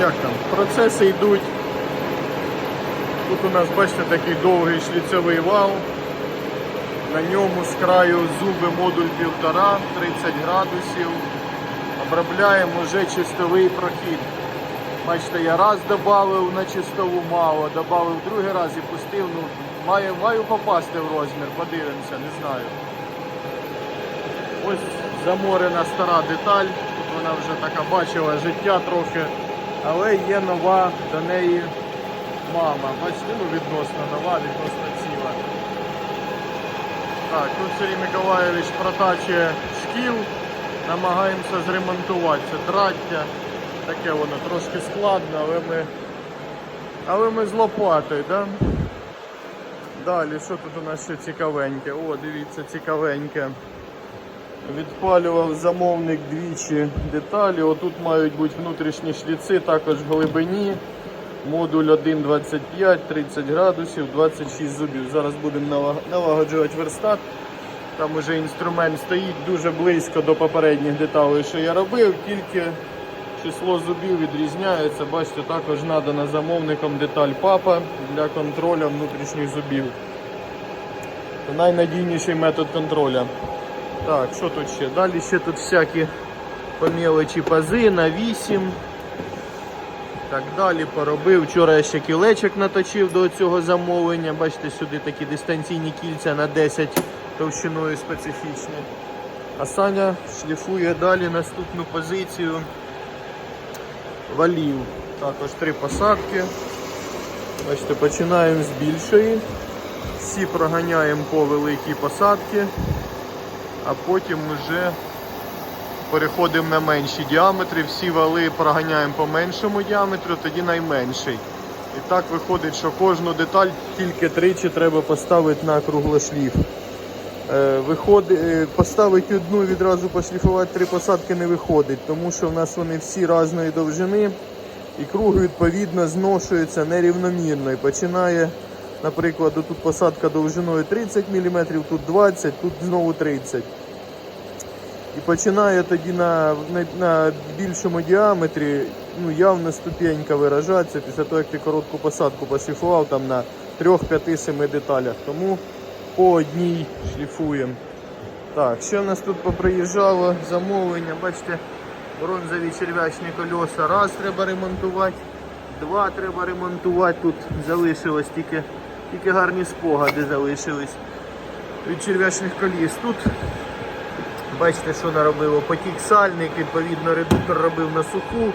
як там, процеси йдуть. Тут у нас, бачите, такий довгий шліцевий вал. На ньому з краю зуби модуль 1,5, 30 градусів. Обробляємо вже чистовий прохід. Бачите, я раз додав на чистову мало, додав другий раз і пустив. Ну, маю, маю попасти в розмір, подивимося, не знаю. Ось заморена стара деталь. Тут вона вже така бачила життя трохи, але є нова до неї мама. Бачите, ну відносно нова, відносно ціла. Так, тут Сергій Миколаївич протачує шкіл, намагаємося зремонтувати. Це траття. Таке воно трошки складно, але ми, але ми з лопатою, да? Далі, що тут у нас ще цікавеньке? О, дивіться, цікавеньке. Відпалював замовник двічі деталі. Отут мають бути внутрішні шліци, також в глибині. Модуль 1,25, 30 градусів, 26 зубів. Зараз будемо налагоджувати верстат. Там уже інструмент стоїть дуже близько до попередніх деталей, що я робив, тільки число зубів відрізняється. Бачите, також надана замовником деталь папа для контролю внутрішніх зубів. Це найнадійніший метод контролю. Так, що тут ще? Далі ще тут всякі по пази на 8. Так далі поробив. Вчора я ще кілечок наточив до цього замовлення. Бачите, сюди такі дистанційні кільця на 10 товщиною специфічні. А Саня шліфує далі наступну позицію валів. Також три посадки. Бачите, починаємо з більшої. Всі проганяємо по великій посадці, а потім вже переходимо на менші діаметри, всі вали проганяємо по меншому діаметру, тоді найменший. І так виходить, що кожну деталь тільки тричі треба поставити на круглошліф. Е, виходить, е, поставити одну відразу пошліфувати три посадки не виходить, тому що в нас вони всі різної довжини і круг відповідно зношується нерівномірно і починає, наприклад, тут посадка довжиною 30 мм, тут 20 тут знову 30 і починає тоді на, на, на більшому діаметрі ну, явно ступенька виражатися після того, як ти коротку посадку пошліфував там на 3, 5, 7 деталях. Тому по одній шліфуємо. Так, що в нас тут поприїжджало замовлення? Бачите, бронзові черв'ячні кольоса. Раз треба ремонтувати, два треба ремонтувати. Тут залишилось тільки, тільки гарні спогади залишились від черв'ячних коліс. Тут Бачите, що наробило потік сальник, відповідно редуктор робив на суху.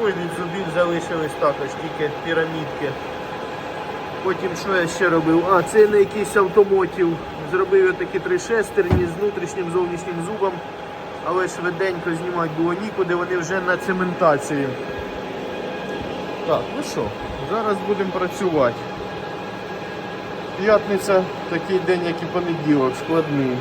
Ну і від зубів залишились також тільки пірамідки. Потім що я ще робив? А, це на якийсь автомотів. Зробив я такі три шестерні з внутрішнім зовнішнім зубом. Але швиденько знімати було нікуди, вони вже на цементації. Так, ну що, зараз будемо працювати. П'ятниця такий день, як і понеділок, складний.